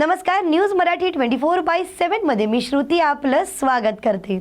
नमस्कार news Marathi twenty four by सेवनमध्ये मी श्रुती आपलं स्वागत करते.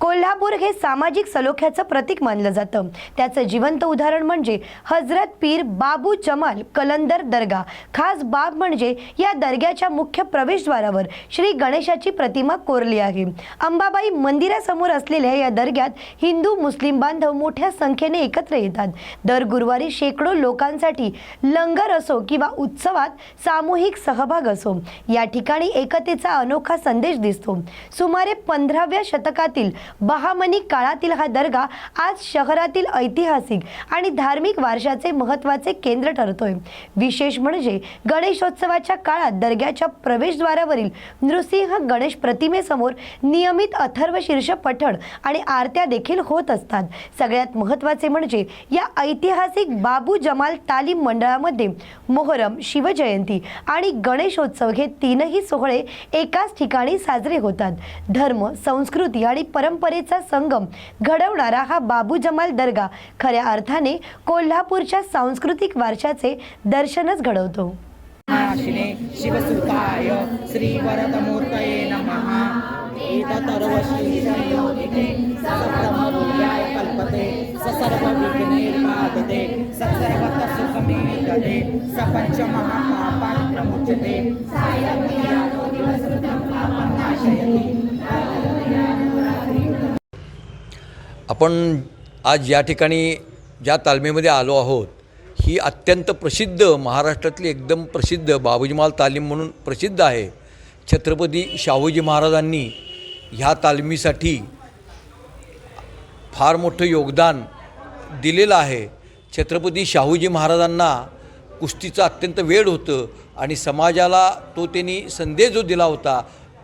कोल्हापूर हे सामाजिक सलोख्याचं प्रतीक मानलं जातं. त्याचं जिवंत उदाहरण म्हणजे हजरत पीर बाबू जमाल कलंदर दर्गा. खास बाब म्हणजे या दर्ग्याच्या मुख्य प्रवेशद्वारावर श्री गणेशाची प्रतिमा कोरली आहे. अंबाबाई मंदिरासमोर असलेल्या या दर्ग्यात हिंदू मुस्लिम बांधव मोठ्या संख्येने एकत्र येतात. दर गुरुवारी शेकडो लोकांसाठी लंगर असो किंवा उत्सवात सामूहिक सहभाग असो या ठिकाणी एकतेचा अनोखा संदेश दिसतो. सुमारे पंधराव्या शतकातील बहामनी काळातील हा दर्गा आज शहरातील ऐतिहासिक आणि धार्मिक वारशाचे महत्त्वाचे केंद्र ठरतोय. विशेष म्हणजे गणेशोत्सवाच्या काळात दर्ग्याच्या प्रवेशद्वारावरील नृसिंह गणेश प्रतिमेसमोर नियमित अथर्व शीर्ष पठण आणि आरत्या देखील होत असतात. सगळ्यात महत्त्वाचे म्हणजे या ऐतिहासिक बाबू जमाल तालीम मंडळामध्ये मोहरम शिवजयंती आणि गणेशोत्सव हे तीनही सोहळे एकाच ठिकाणी साजरे होतात. धर्म संस्कृती आणि परंपरा परंपरेचा संगम घडवणारा हा बाबू जमाल दर्गा खऱ्या अर्थाने कोल्हापूरच्या सांस्कृतिक वारशाचे दर्शनच घडवतो. नाशिने शिवसुताय श्रीवरदमूर्तये नमः. कल्पते प्रमुच्यते. सायं दिवसृतं पापं नाशयति. आपण आज या ठिकाणी ज्या तालमीमध्ये आलो आहोत ही अत्यंत प्रसिद्ध महाराष्ट्रातली एकदम प्रसिद्ध बाबूजीमाल तालीम म्हणून प्रसिद्ध आहे. छत्रपती शाहूजी महाराजांनी ह्या तालमीसाठी फार मोठं योगदान दिलेलं आहे. छत्रपती शाहूजी महाराजांना कुस्तीचं अत्यंत वेळ होतं आणि समाजाला तो त्यांनी संदेश जो दिला होता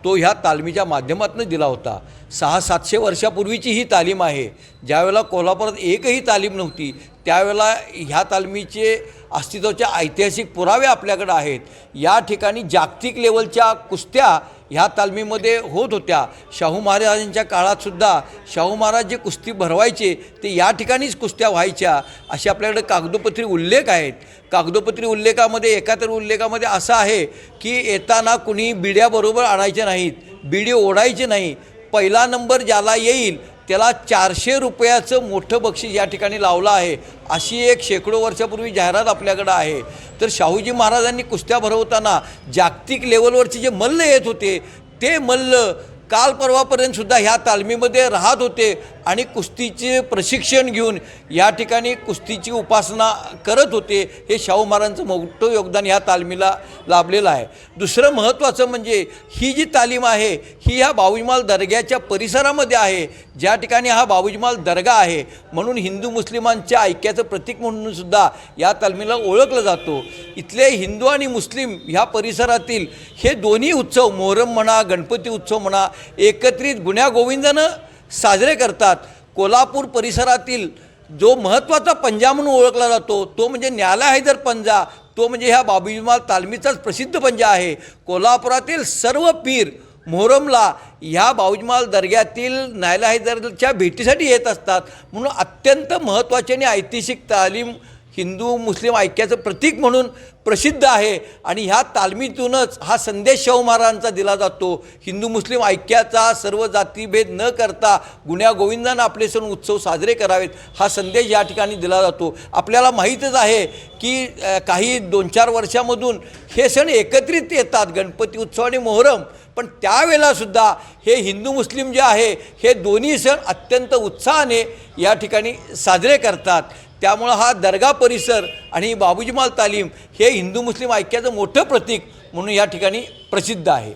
तो ह्या तालमीच्या माध्यमातून दिला होता. सहा सातशे वर्षापूर्वीची ही तालीम आहे. ज्यावेळेला कोल्हापुरात एकही तालीम नव्हती त्यावेळेला ह्या तालमीचे अस्तित्वाचे ऐतिहासिक पुरावे आपल्याकडे आहेत. या ठिकाणी जागतिक लेवलच्या कुस्त्या ह्या तालमीमध्ये होत होत्या. शाहू महाराजांच्या काळातसुद्धा शाहू महाराज जे कुस्ती भरवायचे ते या ठिकाणीच कुस्त्या व्हायच्या असे आपल्याकडे कागदोपत्री उल्लेख आहेत. कागदोपत्री उल्लेखामध्ये एका तर उल्लेखामध्ये असं आहे की येताना कुणी बिड्याबरोबर आणायचे नाहीत बिडी ओढायचे नाही. पहिला नंबर ज्याला येईल त्याला चारशे रुपयाचं मोठं बक्षीस या ठिकाणी लावलं आहे. अशी एक शेकडो वर्षापूर्वी जाहिरात आपल्याकडं आहे. तर शाहूजी महाराजांनी कुस्त्या भरवताना जागतिक लेवलवरचे जे मल्ल येत होते ते मल्ल काल परवापर्यंतसुद्धा ह्या तालमीमध्ये राहत होते. आणि कुस्तीचे प्रशिक्षण घेऊन या ठिकाणी कुस्तीची उपासना करत होते हे शाहू महाराजांचं मोठं योगदान ह्या तालमीला लाभलेलं आहे. दुसरं महत्त्वाचं म्हणजे ही जी तालीम आहे ही ह्या बाबूजमाल दर्ग्याच्या परिसरामध्ये आहे ज्या ठिकाणी हा बाबूजमाल दर्गा आहे म्हणून हिंदू मुस्लिमांच्या ऐक्याचं प्रतीक म्हणून सुद्धा या तालमीला ओळखलं जातो. इथले हिंदू आणि मुस्लिम ह्या परिसरातील हे दोन्ही उत्सव मोहरम म्हणा गणपती उत्सव म्हणा एकत्रित गुण्यागोविंदानं साजरे करतात. कोल्हापूर परिसरातील जो महत्त्वाचा पंजा म्हणून ओळखला जातो तो म्हणजे न्याला हैदर पंजा तो म्हणजे ह्या बाबूजमाल तालमीचाच प्रसिद्ध पंजा आहे. कोल्हापुरातील सर्व पीर मोहरमला ह्या बाऊजमाल दर्ग्यातील नायला हैदरच्या भेटीसाठी येत असतात. म्हणून अत्यंत महत्त्वाची आणि ऐतिहासिक तालीम हिंदू मुस्लिम ऐक्याचं प्रतीक म्हणून प्रसिद्ध आहे. आणि ह्या तालमीतूनच हा संदेश शाहू महाराजांचा दिला जातो. हिंदू मुस्लिम ऐक्याचा सर्व जातीभेद न करता गुण्यागोविंदानं आपले सण उत्सव साजरे करावेत हा संदेश या ठिकाणी दिला जातो. आपल्याला माहीतच आहे की काही दोन चार वर्षामधून हे सण एकत्रित येतात गणपती उत्सव आणि मोहरम. पण त्यावेळेलासुद्धा हे हिंदू मुस्लिम जे आहे हे दोन्ही सण अत्यंत उत्साहाने या ठिकाणी साजरे करतात. त्यामुळं हा दर्गा परिसर आणि बाबूजीमाल तालीम हे हिंदू मुस्लिम ऐक्याचं मोठं प्रतीक म्हणून या ठिकाणी प्रसिद्ध आहे.